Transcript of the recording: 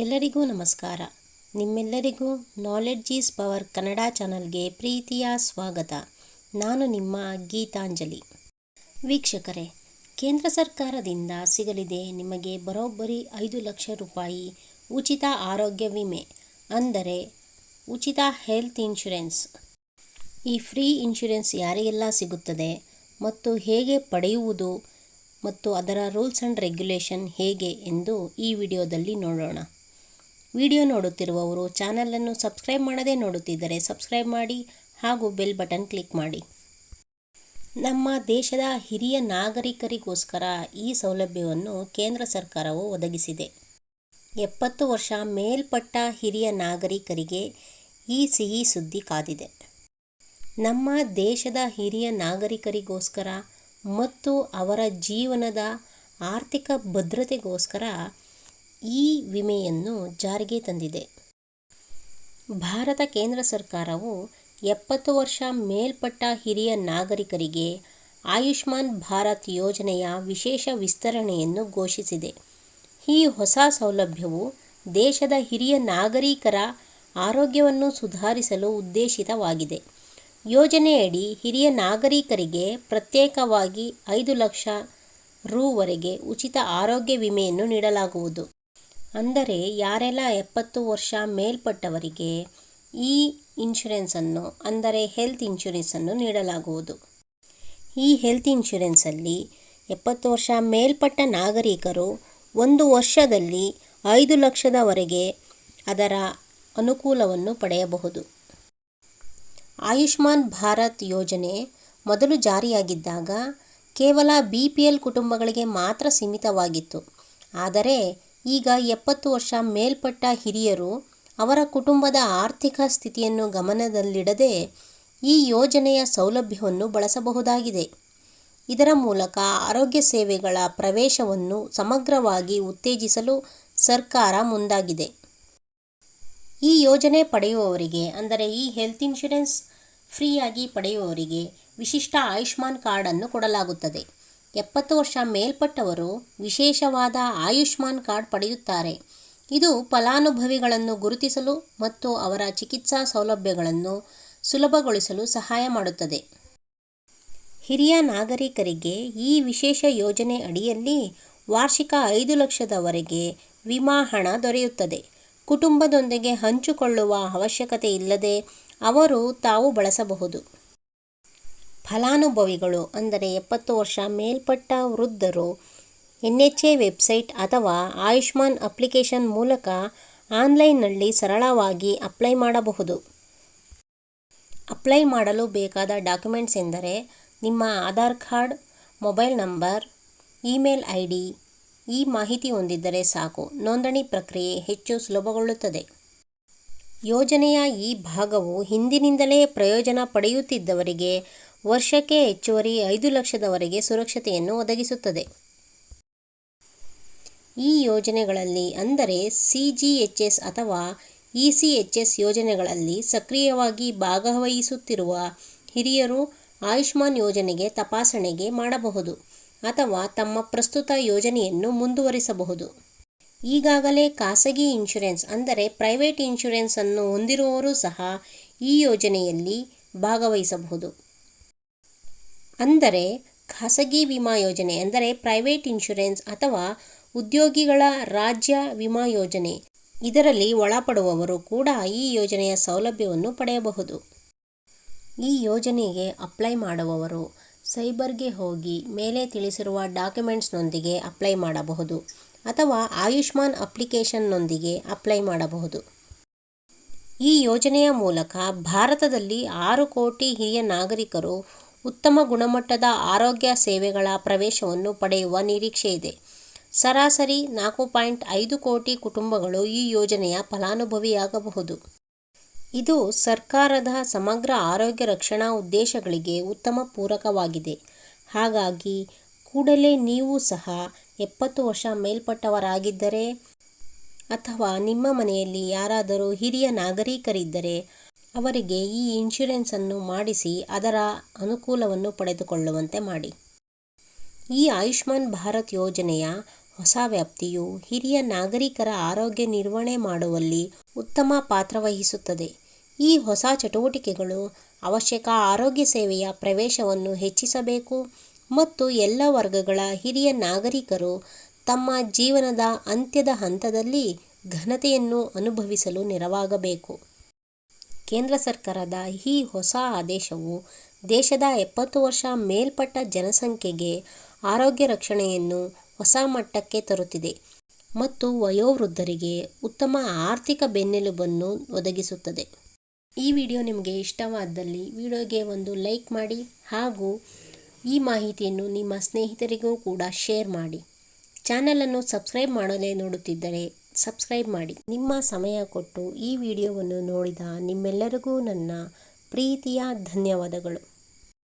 ಎಲ್ಲರಿಗೂ ನಮಸ್ಕಾರ. ನಿಮ್ಮೆಲ್ಲರಿಗೂ ನಾಲೆಡ್ಜ್ ಈಸ್ ಪವರ್ ಕನ್ನಡ ಚಾನಲ್ಗೆ ಪ್ರೀತಿಯ ಸ್ವಾಗತ. ನಾನು ನಿಮ್ಮ ಗೀತಾಂಜಲಿ. ವೀಕ್ಷಕರೇ, ಕೇಂದ್ರ ಸರ್ಕಾರದಿಂದ ಸಿಗಲಿದೆ ನಿಮಗೆ ಬರೋಬ್ಬರಿ ಐದು ಲಕ್ಷ ರೂಪಾಯಿ ಉಚಿತ ಆರೋಗ್ಯ ವಿಮೆ, ಅಂದರೆ ಉಚಿತ ಹೆಲ್ತ್ ಇನ್ಶೂರೆನ್ಸ್. ಈ ಫ್ರೀ ಇನ್ಶೂರೆನ್ಸ್ ಯಾರಿಗೆಲ್ಲ ಸಿಗುತ್ತದೆ ಮತ್ತು ಹೇಗೆ ಪಡೆಯುವುದು ಮತ್ತು ಅದರ ರೂಲ್ಸ್ ಆ್ಯಂಡ್ ರೆಗ್ಯುಲೇಷನ್ ಹೇಗೆ ಎಂದು ಈ ವಿಡಿಯೋದಲ್ಲಿ ನೋಡೋಣ. ವಿಡಿಯೋ ನೋಡುತ್ತಿರುವವರು ಚಾನಲನ್ನು ಸಬ್ಸ್ಕ್ರೈಬ್ ಮಾಡದೇ ನೋಡುತ್ತಿದ್ದರೆ ಸಬ್ಸ್ಕ್ರೈಬ್ ಮಾಡಿ ಹಾಗೂ ಬೆಲ್ ಬಟನ್ ಕ್ಲಿಕ್ ಮಾಡಿ. ನಮ್ಮ ದೇಶದ ಹಿರಿಯ ನಾಗರಿಕರಿಗೋಸ್ಕರ ಈ ಸೌಲಭ್ಯವನ್ನು ಕೇಂದ್ರ ಸರ್ಕಾರವು ಒದಗಿಸಿದೆ. ಎಪ್ಪತ್ತು ವರ್ಷ ಮೇಲ್ಪಟ್ಟ ಹಿರಿಯ ನಾಗರಿಕರಿಗೆ ಈ ಸಿಹಿ ಸುದ್ದಿ ಕಾದಿದೆ. ನಮ್ಮ ದೇಶದ ಹಿರಿಯ ನಾಗರಿಕರಿಗೋಸ್ಕರ ಮತ್ತು ಅವರ ಜೀವನದ ಆರ್ಥಿಕ ಭದ್ರತೆಗೋಸ್ಕರ ಈ ವಿಮೆಯನ್ನು ಜಾರಿಗೆ ತಂದಿದೆ. ಭಾರತ ಕೇಂದ್ರ ಸರ್ಕಾರವು ಎಪ್ಪತ್ತು ವರ್ಷ ಮೇಲ್ಪಟ್ಟ ಹಿರಿಯ ನಾಗರಿಕರಿಗೆ ಆಯುಷ್ಮಾನ್ ಭಾರತ್ ಯೋಜನೆಯ ವಿಶೇಷ ವಿಸ್ತರಣೆಯನ್ನು ಘೋಷಿಸಿದೆ. ಈ ಹೊಸ ಸೌಲಭ್ಯವು ದೇಶದ ಹಿರಿಯ ನಾಗರಿಕರ ಆರೋಗ್ಯವನ್ನು ಸುಧಾರಿಸಲು ಉದ್ದೇಶಿತವಾಗಿದೆ. ಯೋಜನೆಯಡಿ ಹಿರಿಯ ನಾಗರಿಕರಿಗೆ ಪ್ರತ್ಯೇಕವಾಗಿ ಐದು ಲಕ್ಷ ರೂ.ವರೆಗೆ ಉಚಿತ ಆರೋಗ್ಯ ವಿಮೆಯನ್ನು ನೀಡಲಾಗುವುದು. ಅಂದರೆ ಯಾರೆಲ್ಲ ಎಪ್ಪತ್ತು ವರ್ಷ ಮೇಲ್ಪಟ್ಟವರಿಗೆ ಈ ಇನ್ಶೂರೆನ್ಸನ್ನು, ಅಂದರೆ ಹೆಲ್ತ್ ಇನ್ಶೂರೆನ್ಸನ್ನು ನೀಡಲಾಗುವುದು. ಈ ಹೆಲ್ತ್ ಇನ್ಶೂರೆನ್ಸಲ್ಲಿ ಎಪ್ಪತ್ತು ವರ್ಷ ಮೇಲ್ಪಟ್ಟ ನಾಗರಿಕರು ಒಂದು ವರ್ಷದಲ್ಲಿ ಐದು ಲಕ್ಷದವರೆಗೆ ಅದರ ಅನುಕೂಲವನ್ನು ಪಡೆಯಬಹುದು. ಆಯುಷ್ಮಾನ್ ಭಾರತ್ ಯೋಜನೆ ಮೊದಲು ಜಾರಿಯಾಗಿದ್ದಾಗ ಕೇವಲ ಬಿ ಪಿ ಎಲ್ ಕುಟುಂಬಗಳಿಗೆ ಮಾತ್ರ ಸೀಮಿತವಾಗಿತ್ತು. ಆದರೆ ಈಗ ಎಪ್ಪತ್ತು ವರ್ಷ ಮೇಲ್ಪಟ್ಟ ಹಿರಿಯರು ಅವರ ಕುಟುಂಬದ ಆರ್ಥಿಕ ಸ್ಥಿತಿಯನ್ನು ಗಮನದಲ್ಲಿಡದೆ ಈ ಯೋಜನೆಯ ಸೌಲಭ್ಯವನ್ನು ಬಳಸಬಹುದಾಗಿದೆ. ಇದರ ಮೂಲಕ ಆರೋಗ್ಯ ಸೇವೆಗಳ ಪ್ರವೇಶವನ್ನು ಸಮಗ್ರವಾಗಿ ಉತ್ತೇಜಿಸಲು ಸರ್ಕಾರ ಮುಂದಾಗಿದೆ. ಈ ಯೋಜನೆ ಪಡೆಯುವವರಿಗೆ, ಅಂದರೆ ಈ ಹೆಲ್ತ್ ಇನ್ಶೂರೆನ್ಸ್ ಫ್ರೀಯಾಗಿ ಪಡೆಯುವವರಿಗೆ ವಿಶಿಷ್ಟ ಆಯುಷ್ಮಾನ್ ಕಾರ್ಡನ್ನು ಕೊಡಲಾಗುತ್ತದೆ. ಎಪ್ಪತ್ತು ವರ್ಷ ಮೇಲ್ಪಟ್ಟವರು ವಿಶೇಷವಾದ ಆಯುಷ್ಮಾನ್ ಕಾರ್ಡ್ ಪಡೆಯುತ್ತಾರೆ. ಇದು ಫಲಾನುಭವಿಗಳನ್ನು ಗುರುತಿಸಲು ಮತ್ತು ಅವರ ಚಿಕಿತ್ಸಾ ಸೌಲಭ್ಯಗಳನ್ನು ಸುಲಭಗೊಳಿಸಲು ಸಹಾಯ ಮಾಡುತ್ತದೆ. ಹಿರಿಯ ನಾಗರಿಕರಿಗೆ ಈ ವಿಶೇಷ ಯೋಜನೆ ಅಡಿಯಲ್ಲಿ ವಾರ್ಷಿಕ ಐದು ಲಕ್ಷದವರೆಗೆ ವಿಮಾ ಹಣ ದೊರೆಯುತ್ತದೆ. ಕುಟುಂಬದೊಂದಿಗೆ ಹಂಚಿಕೊಳ್ಳುವ ಅವಶ್ಯಕತೆ ಇಲ್ಲದೆ ಅವರು ತಾವು ಬಳಸಬಹುದು. ಫಲಾನುಭವಿಗಳು, ಅಂದರೆ ಎಪ್ಪತ್ತು ವರ್ಷ ಮೇಲ್ಪಟ್ಟ ವೃದ್ಧರು ಎನ್ ಎಚ್ ಎ ವೆಬ್ಸೈಟ್ ಅಥವಾ ಆಯುಷ್ಮಾನ್ ಅಪ್ಲಿಕೇಶನ್ ಮೂಲಕ ಆನ್ಲೈನ್ನಲ್ಲಿ ಸರಳವಾಗಿ ಅಪ್ಲೈ ಮಾಡಬಹುದು. ಅಪ್ಲೈ ಮಾಡಲು ಬೇಕಾದ ಡಾಕ್ಯುಮೆಂಟ್ಸ್ ಎಂದರೆ ನಿಮ್ಮ Aadhaar card, mobile number, email I D ಈ ಮಾಹಿತಿ ಹೊಂದಿದ್ದರೆ ಸಾಕು. ನೋಂದಣಿ ಪ್ರಕ್ರಿಯೆ ಹೆಚ್ಚು ಸುಲಭಗೊಳ್ಳುತ್ತದೆ. ಯೋಜನೆಯ ಈ ಭಾಗವು ಹಿಂದಿನಿಂದಲೇ ಪ್ರಯೋಜನ ಪಡೆಯುತ್ತಿದ್ದವರಿಗೆ ವರ್ಷಕ್ಕೆ ಹೆಚ್ಚುವರಿ ಐದು ಲಕ್ಷದವರೆಗೆ ಸುರಕ್ಷತೆಯನ್ನು ಒದಗಿಸುತ್ತದೆ. ಈ ಯೋಜನೆಗಳಲ್ಲಿ ಅಂದರೆ ಸಿ ಅಥವಾ ಇ ಯೋಜನೆಗಳಲ್ಲಿ ಸಕ್ರಿಯವಾಗಿ ಭಾಗವಹಿಸುತ್ತಿರುವ ಹಿರಿಯರು ಆಯುಷ್ಮಾನ್ ಯೋಜನೆಗೆ ತಪಾಸಣೆಗೆ ಮಾಡಬಹುದು ಅಥವಾ ತಮ್ಮ ಪ್ರಸ್ತುತ ಯೋಜನೆಯನ್ನು ಮುಂದುವರಿಸಬಹುದು. ಈಗಾಗಲೇ ಖಾಸಗಿ ಇನ್ಶೂರೆನ್ಸ್ ಅಂದರೆ ಪ್ರೈವೇಟ್ ಇನ್ಶೂರೆನ್ಸ್ ಅನ್ನು ಹೊಂದಿರುವವರು ಸಹ ಈ ಯೋಜನೆಯಲ್ಲಿ ಭಾಗವಹಿಸಬಹುದು. ಅಂದರೆ ಖಾಸಗಿ ವಿಮಾ ಯೋಜನೆ, ಅಂದರೆ ಪ್ರೈವೇಟ್ ಇನ್ಶೂರೆನ್ಸ್ ಅಥವಾ ಉದ್ಯೋಗಿಗಳ ರಾಜ್ಯ ವಿಮಾ ಯೋಜನೆ. ಇದರಲ್ಲಿ ಒಳಪಡುವವರು ಕೂಡ ಈ ಯೋಜನೆಯ ಸೌಲಭ್ಯವನ್ನು ಪಡೆಯಬಹುದು. ಈ ಯೋಜನೆಗೆ ಅಪ್ಲೈ ಮಾಡುವವರು ಸೈಬರ್ಗೆ ಹೋಗಿ ಮೇಲೆ ತಿಳಿಸಿರುವ ಡಾಕ್ಯುಮೆಂಟ್ಸ್ನೊಂದಿಗೆ ಅಪ್ಲೈ ಮಾಡಬಹುದು ಅಥವಾ ಆಯುಷ್ಮಾನ್ ಅಪ್ಲಿಕೇಶನ್ನೊಂದಿಗೆ ಅಪ್ಲೈ ಮಾಡಬಹುದು. ಈ ಯೋಜನೆಯ ಮೂಲಕ ಭಾರತದಲ್ಲಿ ಆರು ಕೋಟಿ ಹಿರಿಯ ನಾಗರಿಕರು ಉತ್ತಮ ಗುಣಮಟ್ಟದ ಆರೋಗ್ಯ ಸೇವೆಗಳ ಪ್ರವೇಶವನ್ನು ಪಡೆಯುವ ನಿರೀಕ್ಷೆ ಇದೆ. ಸರಾಸರಿ ನಾಲ್ಕು ಪಾಯಿಂಟ್ ಐದು ಕೋಟಿ ಕುಟುಂಬಗಳು ಈ ಯೋಜನೆಯ ಫಲಾನುಭವಿಯಾಗಬಹುದು. ಇದು ಸರ್ಕಾರದ ಸಮಗ್ರ ಆರೋಗ್ಯ ರಕ್ಷಣಾ ಉದ್ದೇಶಗಳಿಗೆ ಉತ್ತಮ ಪೂರಕವಾಗಿದೆ. ಹಾಗಾಗಿ ಕೂಡಲೇ ನೀವು ಸಹ ಎಪ್ಪತ್ತು ವರ್ಷ ಮೇಲ್ಪಟ್ಟವರಾಗಿದ್ದರೆ ಅಥವಾ ನಿಮ್ಮ ಮನೆಯಲ್ಲಿ ಯಾರಾದರೂ ಹಿರಿಯ ನಾಗರಿಕರಿದ್ದರೆ ಅವರಿಗೆ ಈ ಇನ್ಶೂರೆನ್ಸನ್ನು ಮಾಡಿಸಿ ಅದರ ಅನುಕೂಲವನ್ನು ಪಡೆದುಕೊಳ್ಳುವಂತೆ ಮಾಡಿ. ಈ ಆಯುಷ್ಮಾನ್ ಭಾರತ್ ಯೋಜನೆಯ ಹೊಸ ವ್ಯಾಪ್ತಿಯು ಹಿರಿಯ ನಾಗರಿಕರ ಆರೋಗ್ಯ ನಿರ್ವಹಣೆ ಮಾಡುವಲ್ಲಿ ಉತ್ತಮ ಪಾತ್ರವಹಿಸುತ್ತದೆ ಈ ಹೊಸ ಚಟುವಟಿಕೆಗಳು ಅವಶ್ಯಕ ಆರೋಗ್ಯ ಸೇವೆಯ ಪ್ರವೇಶವನ್ನು ಹೆಚ್ಚಿಸಬೇಕು ಮತ್ತು ಎಲ್ಲ ವರ್ಗಗಳ ಹಿರಿಯ ನಾಗರಿಕರು ತಮ್ಮ ಜೀವನದ ಅಂತ್ಯದ ಹಂತದಲ್ಲಿ ಘನತೆಯನ್ನು ಅನುಭವಿಸಲು ನೆರವಾಗಬೇಕು. ಕೇಂದ್ರ ಸರ್ಕಾರದ ಈ ಹೊಸ ಆದೇಶವು ದೇಶದ ಎಪ್ಪತ್ತು ವರ್ಷ ಮೇಲ್ಪಟ್ಟ ಜನಸಂಖ್ಯೆಗೆ ಆರೋಗ್ಯ ರಕ್ಷಣೆಯನ್ನು ಹೊಸ ಮಟ್ಟಕ್ಕೆ ತರುತ್ತಿದೆ ಮತ್ತು ವಯೋವೃದ್ಧರಿಗೆ ಉತ್ತಮ ಆರ್ಥಿಕ ಬೆನ್ನೆಲುಬನ್ನು ಒದಗಿಸುತ್ತದೆ. ಈ ವಿಡಿಯೋ ನಿಮಗೆ ಇಷ್ಟವಾದಲ್ಲಿ ವಿಡಿಯೋಗೆ ಒಂದು ಲೈಕ್ ಮಾಡಿ ಹಾಗೂ ಈ ಮಾಹಿತಿಯನ್ನು ನಿಮ್ಮ ಸ್ನೇಹಿತರಿಗೂ ಕೂಡ ಶೇರ್ ಮಾಡಿ. ಚಾನಲನ್ನು ಸಬ್ಸ್ಕ್ರೈಬ್ ಮಾಡದೇ ನೋಡುತ್ತಿದ್ದರೆ ಸಬ್ಸ್ಕ್ರೈಬ್ ಮಾಡಿ. ನಿಮ್ಮ ಸಮಯ ಕೊಟ್ಟು ಈ ವಿಡಿಯೋವನ್ನು ನೋಡಿದ ನಿಮ್ಮೆಲ್ಲರಿಗೂ ನನ್ನ ಪ್ರೀತಿಯ ಧನ್ಯವಾದಗಳು.